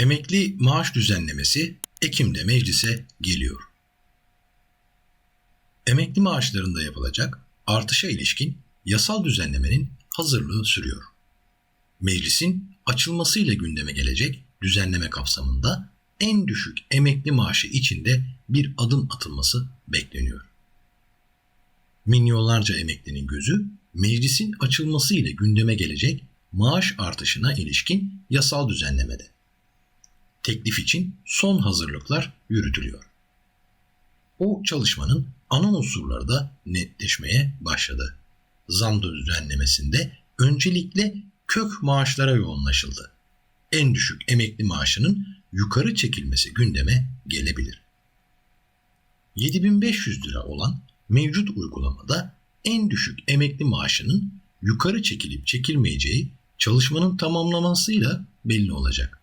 Emekli maaş düzenlemesi Ekim'de meclise geliyor. Emekli maaşlarında yapılacak artışa ilişkin yasal düzenlemenin hazırlığı sürüyor. Meclisin açılmasıyla gündeme gelecek düzenleme kapsamında en düşük emekli maaşı içinde bir adım atılması bekleniyor. Milyonlarca emeklinin gözü meclisin açılması ile gündeme gelecek maaş artışına ilişkin yasal düzenlemede. Teklif için son hazırlıklar yürütülüyor. O çalışmanın ana unsurları da netleşmeye başladı. Zam düzenlemesinde öncelikle kök maaşlara yoğunlaşıldı. En düşük emekli maaşının yukarı çekilmesi gündeme gelebilir. 7500 lira olan mevcut uygulamada en düşük emekli maaşının yukarı çekilip çekilmeyeceği çalışmanın tamamlamasıyla belli olacak.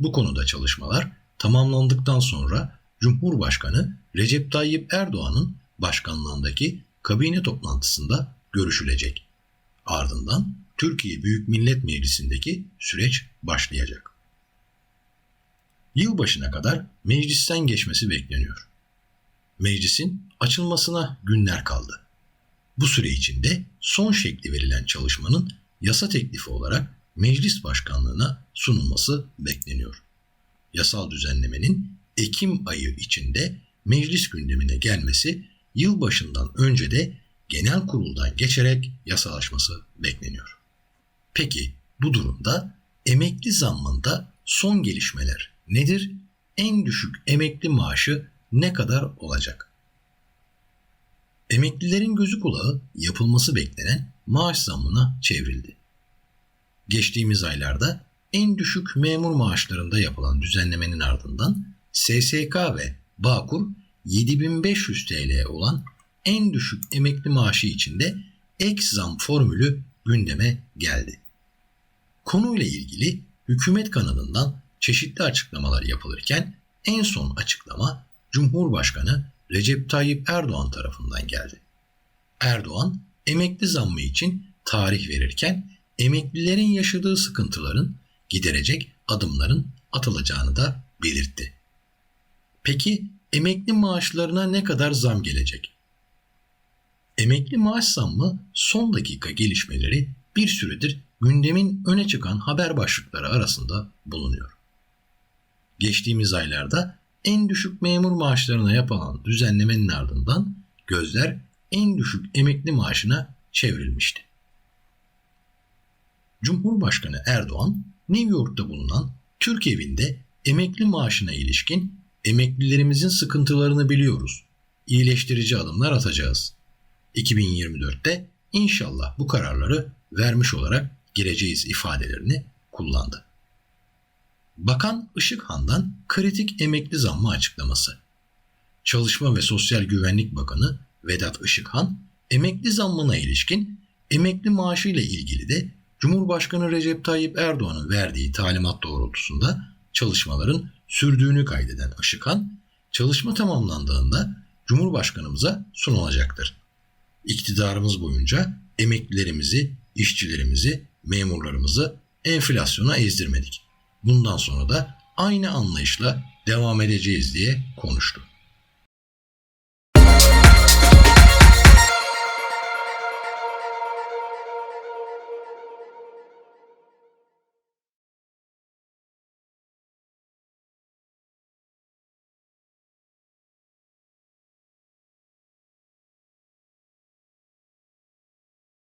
Bu konuda çalışmalar tamamlandıktan sonra Cumhurbaşkanı Recep Tayyip Erdoğan'ın başkanlığındaki kabine toplantısında görüşülecek. Ardından Türkiye Büyük Millet Meclisi'ndeki süreç başlayacak. Yılbaşına kadar meclisten geçmesi bekleniyor. Meclisin açılmasına günler kaldı. Bu süre içinde son şekli verilen çalışmanın yasa teklifi olarak meclis başkanlığına sunulması bekleniyor. Yasal düzenlemenin Ekim ayı içinde meclis gündemine gelmesi yılbaşından önce de genel kuruldan geçerek yasalaşması bekleniyor. Peki bu durumda emekli zammında son gelişmeler nedir? En düşük emekli maaşı ne kadar olacak? Emeklilerin gözü kulağı yapılması beklenen maaş zammına çevrildi. Geçtiğimiz aylarda en düşük memur maaşlarında yapılan düzenlemenin ardından SSK ve Bağkur 7500 TL olan en düşük emekli maaşı içinde ek zam formülü gündeme geldi. Konuyla ilgili hükümet kanadından çeşitli açıklamalar yapılırken en son açıklama Cumhurbaşkanı Recep Tayyip Erdoğan tarafından geldi. Erdoğan emekli zammı için tarih verirken emeklilerin yaşadığı sıkıntıların giderecek adımların atılacağını da belirtti. Peki emekli maaşlarına ne kadar zam gelecek? Emekli maaş zammı son dakika gelişmeleri bir süredir gündemin öne çıkan haber başlıkları arasında bulunuyor. Geçtiğimiz aylarda en düşük memur maaşlarına yapılan düzenlemenin ardından gözler en düşük emekli maaşına çevrilmişti. Cumhurbaşkanı Erdoğan, New York'ta bulunan Türk evinde emekli maaşına ilişkin emeklilerimizin sıkıntılarını biliyoruz. İyileştirici adımlar atacağız. 2024'te inşallah bu kararları vermiş olarak gireceğiz ifadelerini kullandı. Bakan Işıkhan'dan kritik emekli zammı açıklaması. Çalışma ve Sosyal Güvenlik Bakanı Vedat Işıkhan, emekli zammına ilişkin emekli maaşı ile ilgili de Cumhurbaşkanı Recep Tayyip Erdoğan'ın verdiği talimat doğrultusunda çalışmaların sürdüğünü kaydeden Işıkhan, çalışma tamamlandığında Cumhurbaşkanımıza sunulacaktır. İktidarımız boyunca emeklilerimizi, işçilerimizi, memurlarımızı enflasyona ezdirmedik. Bundan sonra da aynı anlayışla devam edeceğiz diye konuştu.